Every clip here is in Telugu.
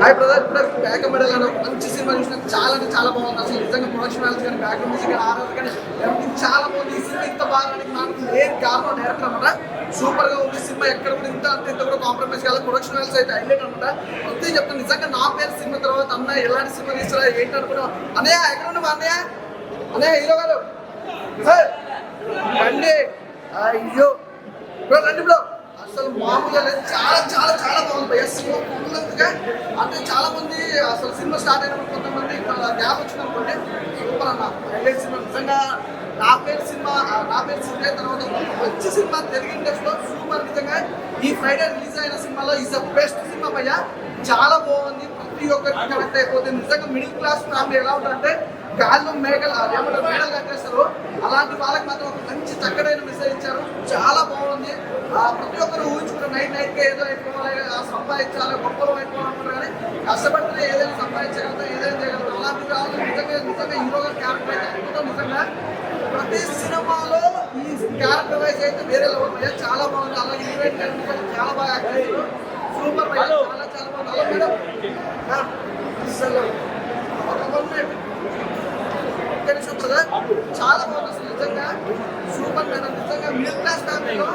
హాయ్ బ్రదర్ ఇప్పుడు బ్యాక్ మెడల్ మంచి సినిమా చూసిన చాలా అంటే చాలా బాగుంది. అసలు నిజంగా ప్రొడక్షన్ వాల్స్ కానీ బ్యాక్ మ్యూజిక్ కానీ ఆర్ఆర్ కానీ చాలా బాగుంది. ఈ సినిమా ఇంత బాగా నాకు మెయిన్ కారణం డైరెక్టర్ అనమాట సూపర్గా ఉంది. సినిమా ఎక్కడ కూడా ఇంత అంత ఇంత కూడా కాంప్రమైజ్ కాలేదు ప్రొడక్షన్ వాల్స్ అయితే హైలైట్ అనమాట అంతే చెప్తాను నిజంగా నా పేరు సినిమా తర్వాత అన్న ఎలాంటి సినిమా తీసుకురా ఏంటి అనుకున్నావు అన్నయ్య ఎక్కడ ఉన్నావు అన్నయ్య? అన్నయ్య హీరో గారు. సార్ రండి. అయ్యో. బ్రో రండి బ్రో. అసలు మామూలుగా చాలా బాగుంది భయ్య సినిమా పూర్తిగా అంటే చాలా మంది అసలు సినిమా స్టార్ట్ అయినప్పుడు కొంతమంది గ్యాప్ వచ్చింది అనుకోండి సూపర్ అన్న. హైలైట్ సినిమా నిజంగా నా పేరు సినిమా నా పేరు సినిమా తర్వాత మంచి సినిమా తెలుగు ఇండస్ట్రీలో సూపర్ నిజంగా. ఈ ఫ్రైడే రిలీజ్ అయిన సినిమాలో ఈజ్ ద బెస్ట్ సినిమా భయ్య. చాలా బాగుంది. ప్రతి ఒక్కరికి కనెక్ట్ అయిపోతుంది. నిజంగా మిడిల్ క్లాస్ ఫ్యామిలీ ఎలా ఉంటుందంటే గాల్లో మేఘలు ఏమంటారు మేడలు కట్టేస్తారు. అలాంటి వాళ్ళకి మాత్రం ఒక మంచి చక్కడైన మెసేజ్ ఇచ్చారు. చాలా బాగుంది. ప్రతి ఒక్కరు ఊహించుకున్న నైట్ నైట్గా ఏదో అయిపోవాలి ఆ, సంపాదించాలి గొప్పలు అయిపోవాలనుకుంటారు కానీ కష్టపడితే ఏదైనా సంపాదించగలుగుతాం ఏదైనా చేయగలుగుతాం. అలాంటి వాళ్ళు నిజంగా నిజంగా హీరో గారి క్యారెక్టర్ అయితే అద్భుతం నిజంగా. ప్రతి సినిమాలో ఈ క్యారెక్టర్ వైజ్ అయితే వేరే లెవెల్ చాలా బాగుంది. అలాగే ఈవెంట్ చాలా బాగా యాక్ట్ చేశారు. సూపర్ చాలా చాలా బాగుంది. అలా మేడం. ఆ, అసలు ఒక వన్ మినిట్ ఒక్క నిమిషం బ్రదర్ చాలా బాగుంది అసలు. నిజంగా సూపర్ మేడం నిజంగా మిడిల్ క్లాస్ ఫ్యామిలీలో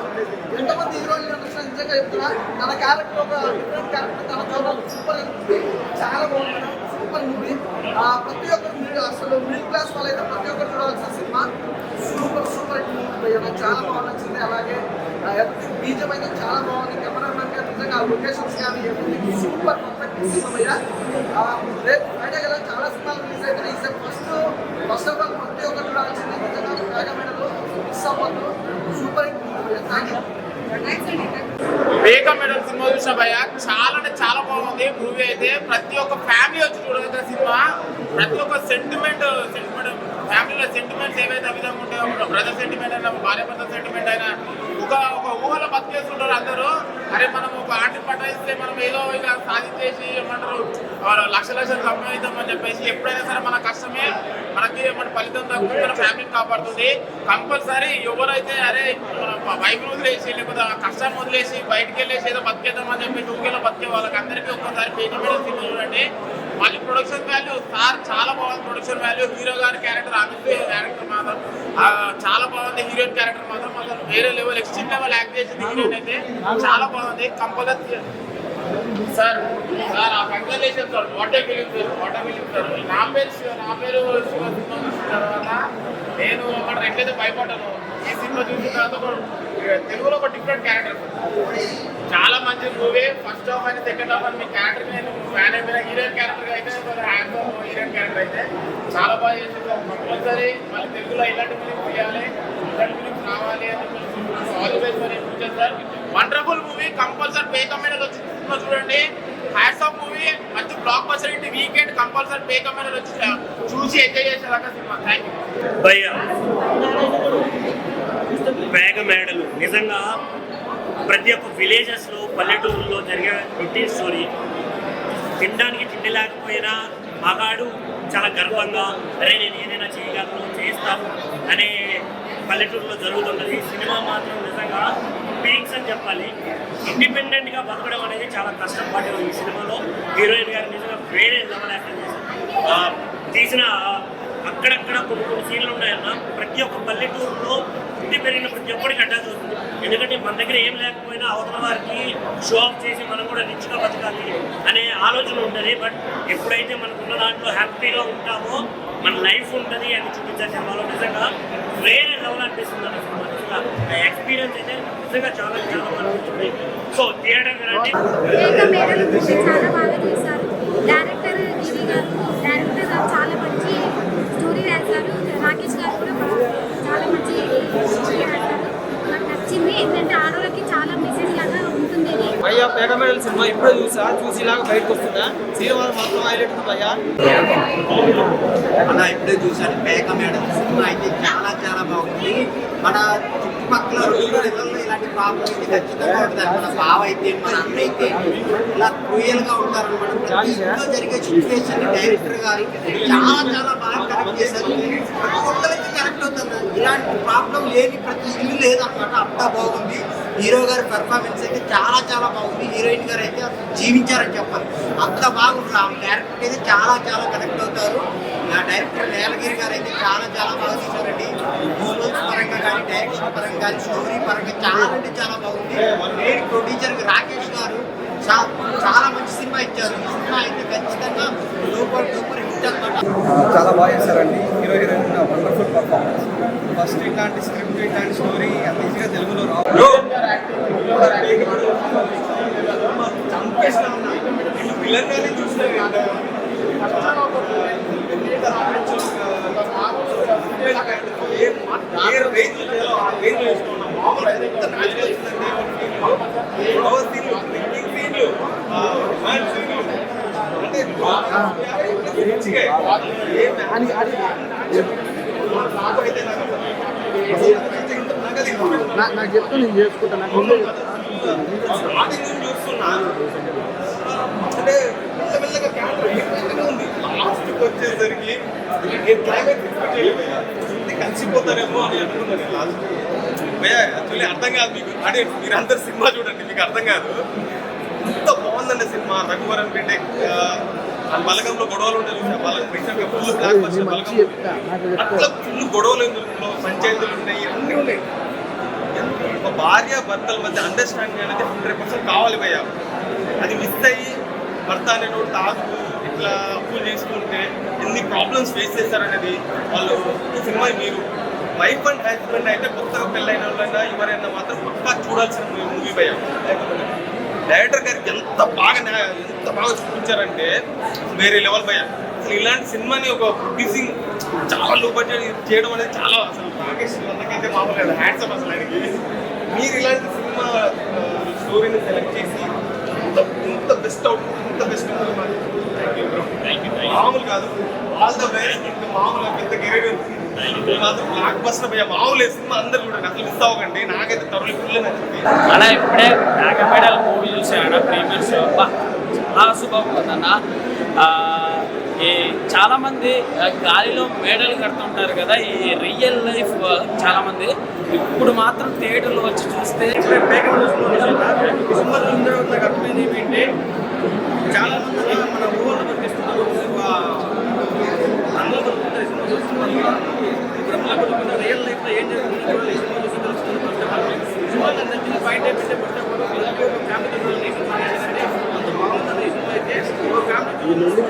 ఎంతమంది హీరోలు నడుస్తున్నా నిజంగా చెప్తున్నా తన క్యారెక్టర్ ఒక డిఫరెంట్ క్యారెక్టర్ తన చూడాలి సూపర్ అనిపిస్తుంది చాలా బాగుంది సూపర్ మూవీ ప్రతి ఒక్కరు middle- అసలు మిడిల్ క్లాస్ వాళ్ళైతే ప్రతి ఒక్కరు చూడాల్సిన సినిమా. సూపర్ సూపర్ నాకు చాలా బాగా నచ్చింది. అలాగే బీజం అయితే చాలా బాగుంది. కెమెరామెన్గా నిజంగా ఆ లొకేషన్స్ కానీ everything సూపర్ పర్ఫెక్ట్ సినిమా భయ్యా ఆ, రేపు ఫ్రైడే కదా చాలా సినిమాలు రిలీజ్ అయితే ఈ ఫస్ట్ ఫస్ట్ ఆఫ్ ఆల్ ప్రతి ఒక్కరు చూడాల్సింది నిజంగా వేగమైనలో మిస్ అవ్వద్దు super hit movie thank you వేగ మెడల్ సినిమా చూసిన భయ చాలా అంటే చాలా బాగుంది. మూవీ అయితే ప్రతి ఒక్క ఫ్యామిలీ వచ్చి చూడగలిగిన సినిమా. ప్రతి ఒక్క సెంటిమెంట్ సెంటిమెంట్ ఫ్యామిలీలో సెంటిమెంట్స్ ఏవైతే విధంగా ఉంటాయో బ్రదర్ సెంటిమెంట్ అయినా భార్య భర్త సెంటిమెంట్ అయినా ఒక ఒక ఊహలో బతికేస్తుంటారు అందరూ. అరే మనం ఒక ఆంటీ పట్టేస్తే మనం ఏదో ఇక సాధించేసి ఏమంటారు? వాళ్ళు లక్ష లక్షలు సంపాదిద్దామని చెప్పేసి ఎప్పుడైనా సరే మన కష్టమే మనకి మన ఫలితం తగ్గుతుంది మన ఫ్యామిలీని కాపాడుతుంది. కంపల్సరీ ఎవరైతే అరే మన వైపు వదిలేసి లేకపోతే కష్టం వదిలేసి బయటికి వెళ్ళేసి ఏదో బతికేద్దామని చెప్పి టూకేలో బతికే వాళ్ళకి అందరికీ ఒక్కసారి పేజీ మీద సినిమా చూడండి. మళ్ళీ ప్రొడక్షన్ వాల్యూ సార్ చాలా బాగుంది ప్రొడక్షన్ వాల్యూ హీరో గారి క్యారెక్టర్ అమిత్ క్యారెక్టర్ మాత్రం చాలా బాగుంది. హీరోయిన్ క్యారెక్టర్ మాత్రం అసలు వేరే లెవెల్ ఎక్స్ట్రీమ్ లెవెల్ యాక్ట్ చేసింది హీరోయిన్ అయితే. చాలా బాగుంది. కంపల్సరీ సార్ సార్ ఆ congratulation sir what film sir what film sir నా పేరు శివ- నా పేరు శివ సినిమా చూసిన తర్వాత నేను అక్కడ ఎట్లయితే భయపడ్డాను ఈ సినిమా చూసిన తర్వాత ఒక తెలుగులో ఒక డిఫరెంట్ క్యారెక్టర్ చాలా మంచి మూవీ ఫస్ట్ హాఫ్ అని సెకండ్ హాఫ్ అని మీ క్యారెక్టర్ నేను ఫ్యాన్ అయిపోయిన. హీరోయిన్ క్యారెక్టర్ అయితే హ్యాండ్ హీరోయిన్ క్యారెక్టర్ అయితే చాలా బాగా చేసింది. కంపల్సరీ మళ్ళీ తెలుగులో ఇలాంటి ఫిలిం చేయాలి ఇలాంటి ఫిలిమ్స్ రావాలి అని all the best for future sir wonderful compulsory pay comment వచ్చి సినిమా చూడండి. హ్యాట్స్ ఆఫ్ మూవీ మంచి బ్లాక్ బస్టర్ ఇంటి వీకెండ్ కంపల్సరీ పే కమెంట్ వచ్చి చూసి ఎంజాయ్ చేసేదాకా సినిమా. థ్యాంక్ యూ భయ్య వేగ మేడలు. నిజంగా ప్రతి ఒక్క విలేజెస్లో పల్లెటూరులో జరిగే రొటీన్ స్టోరీ తినడానికి తిండి లేకపోయినా మగాడు చాలా గర్వంగా అరే నేను ఏదైనా చేయగలను చేస్తాను అనే పల్లెటూరులో జరుగుతుంటుంది సినిమా మాత్రం నిజంగా పీక్స్ అని చెప్పాలి. ఇండిపెండెంట్గా బతకడం అనేది చాలా కష్టపడే ఈ సినిమాలో హీరోయిన్ గారు నిజంగా వేరే లెవెల్ యాక్టింగ్ చేశారు. తీసిన అక్కడక్కడ కొన్ని కొన్ని సీన్లు ఉన్నాయన్న ప్రతి ఒక్క పల్లెటూరులో ఇంటి పెరిగిన ప్రతి ఒక్కరికి అడ్డాల్సి వస్తుంది ఎందుకంటే మన దగ్గర ఏం లేకపోయినా అవతల వారికి షో ఆఫ్ చేసి మనం కూడా రిచ్గా బతకాలి అనే ఆలోచన ఉంటుంది బట్ ఎప్పుడైతే మనకున్న దాంట్లో హ్యాపీగా ఉంటామో మన లైఫ్ ఉంటుంది అని చూపించే సినిమాలో నిజంగా వేరే లెవెల్ అనిపిస్తుంది అన్న సినిమా. నిజంగా ఎక్స్పీరియన్స్ అయితే నిజంగా చాలా చాలా అనిపిస్తుంది. సో థియేటర్ అంటే చాలా బాగా చేశారు. డైరెక్టర్ గారు చాలా మంచి స్టోరీ రాశారు రాకేష్ గారు కూడా బాగా చాలా మంచి స్టోరీ రాశారు నాకు నచ్చింది ఏంటంటే ఆడవాళ్ళకి చాలా మెసేజ్ లాగా ఉంటుంది ఇది మెడల్ సినిమా ఇప్పుడే చూసా చూసి ఇలాగ బయటకు వస్తుందా? సినిమా మొత్తం హైలైట్ ఉంది భయ్యా అలా ఇప్పుడే చూసాను పేక మేడం సినిమా అయితే చాలా చాలా బాగుంది. మన చుట్టుపక్కల ఇలాంటి ప్రాబ్లం అయితే ఖచ్చితంగా ఉంటుంది. మన బావ అయితే మన అన్న అయితే ఇలా క్రూయల్గా ఉంటారు అనమాట ప్రతి ఇంట్లో జరిగే సిచ్యువేషన్ డైరెక్టర్ గారు చాలా చాలా బాగా కరెక్ట్ చేశారు. ప్రతి ఒక్కరికి కరెక్ట్ అవుతుంది. ఇలాంటి ప్రాబ్లం లేని ప్రతి ఇల్లు లేదన్నమాట. అంతా బాగుంది. హీరో గారి పెర్ఫార్మెన్స్ అయితే చాలా చాలా బాగుంది. హీరోయిన్ గారు అయితే జీవించారని చెప్పాలి. అంత బాగుంటుంది ఆ క్యారెక్టర్ అయితే చాలా చాలా కనెక్ట్ అవుతారు. ఆ డైరెక్టర్ నేలగిరి గారు అయితే చాలా చాలా బాగా తీశారండి. విజువల్స్ పరంగా కానీ డైరెక్షన్ పరంగా కానీ స్టోరీ పరంగా చాలా అంటే చాలా బాగుంది. ప్రొడ్యూసర్ రాకేష్ గారు చాలా మంచి సినిమా ఇచ్చారు. ఈ సినిమా అయితే ఖచ్చితంగా సూపర్ సూపర్ హిట్ అనమాట చాలా బాగా చేశారండి. Hero heroine wonderful performance first ఇట్లాంటి స్క్రిప్ట్ ఇట్లాంటి స్టోరీ అంత ఈజీగా తెలుగులో రావు. నాకు చెప్తే నేను నాకు చూస్తున్నాను అంటే మెల్లమెల్లగా ఉంది లాస్ట్కి వచ్చేసరికి నేను క్లైమాక్స్ ఎక్స్పెక్ట్ చేయలేదు కలిసిపోతారేమో అని అనుకున్నాను లాస్ట్ యాక్చువల్లీ అర్థం కాదు మీకు అంటే మీరందరు సినిమా చూడండి మీకు అర్థం కాదు ఎంత బాగుందండి సినిమా రఘువరం రెడ్డి బలగంలో గొడవలు ఉంటాయి Balagam full blockbuster Balagam అట్లా ఫుల్ గొడవలు ఇందులో పంచాయతీలు ఉన్నాయి అన్నీ ఉన్నాయి. ఒక భార్య భర్తల మధ్య అండర్స్టాండింగ్ అనేది హండ్రెడ్ పర్సెంట్ కావాలి భయ్య. అది మిస్ అయ్యి భర్త అనేటువంటి తాగు ఇట్లా అప్పులు చేసుకుంటే ఎన్ని ప్రాబ్లమ్స్ ఫేస్ చేస్తారనేది వాళ్ళు ఈ సినిమా మీరు. వైఫ్ అండ్ హస్బెండ్ అయితే కొత్తగా పెళ్ళైన వాళ్ళైనా ఎవరైనా మాత్రం పక్కా చూడాల్సిన మూవీ భయ్య. డైరెక్టర్ గారికి ఎంత బాగా ఎంత బాగా చూపించారంటే వేరే లెవెల్ భయ్య. అసలు ఇలాంటి సినిమాని ఒక ప్రొడ్యూసింగ్ చాలా లో బడ్జెట్ చేయడం అనేది చాలా అసలు రాకేష్ అన్నకైతే మామూలు హ్యాండ్స్ అసలు ఆయనకి. మీరు ఇలాంటి సినిమా స్టోరీని సెలెక్ట్ చేసి ఇంత ఇంత బెస్ట్ అవుట్ ఇంత బెస్ట్ మామూలు కాదు. ఆల్ ద బెస్ట్ ఇంకా మామూలు పెద్ద కెరీర్ అలా నాకైతే ఇప్పుడే నాగపేడల్ మూవీ చూసాను ప్రీమియర్ షో అబ్బా, చాలా శుభంగా ఆ, ఈ చాలా మంది గాలిలో మేడలు కడుతుంటారు కదా ఈ రియల్ లైఫ్ చాలా మంది ఇప్పుడు మాత్రం థియేటర్లో వచ్చి చూస్తే డిసెంబర్ ముందు నాకు అర్థమైంది ఏంటంటే చాలా మంది అలా మన ఊళ్ళో బతికిస్తున్నారు అందులో బతుకుతారు సినిమా చూస్తున్నారు ఇప్పుడు అలా బతుకున్న రియల్ లైఫ్లో ఏం జరుగుతుంది కూడా ఈ సినిమా చూసి తెలుస్తుంది ఫస్ట్ ఆఫ్ ఆల్ సినిమా నాకు నచ్చిన పాయింట్ ఏంటంటే ఫస్ట్ ఆఫ్ ఆల్ పిల్లలకి ఒక ఫ్యామిలీ చూడాలి ఈ సినిమా ఏంటంటే అంత బాగుంటుంది ఈ సినిమా అయితే ఒక ఫ్యామిలీ చూసి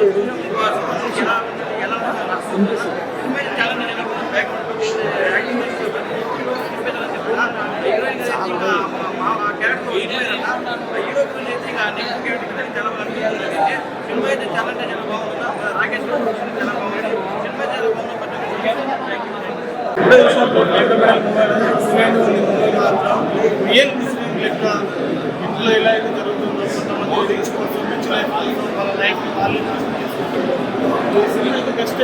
ఎలా ఉంటుంది ఎలా ఉంటుంది నాకు సినిమా అయితే చాలా నేను బ్యాక్ యాక్టింగ్ చేస్తున్నాను హీరోయిన్ అయితే ఇంకా మా మా క్యారెక్టర్ హీరోయిన్ అన్న హీరో గురించి అయితే ఇంకా నెక్స్ట్ క్యారెక్టర్ చాలా బాగా అనిపించింది సినిమా అయితే చాలా అంటే చాలా బాగుంది రాకేష్ గారు చాలా బాగుంది సినిమా చాలా బాగుంది రియల్ ముస్లిం లెక్క ఇంట్లో ఎలా అయితే జరుగుతుందో కొంతమంది తీసుకొని చూపించిన వాళ్ళ లైఫ్ వాళ్ళు ఈ సినిమా అయితే బెస్ట్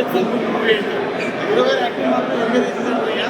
ఇరవై యాక్టింగ్ మాత్రం ఇరవై తీసేసారు భయ్యా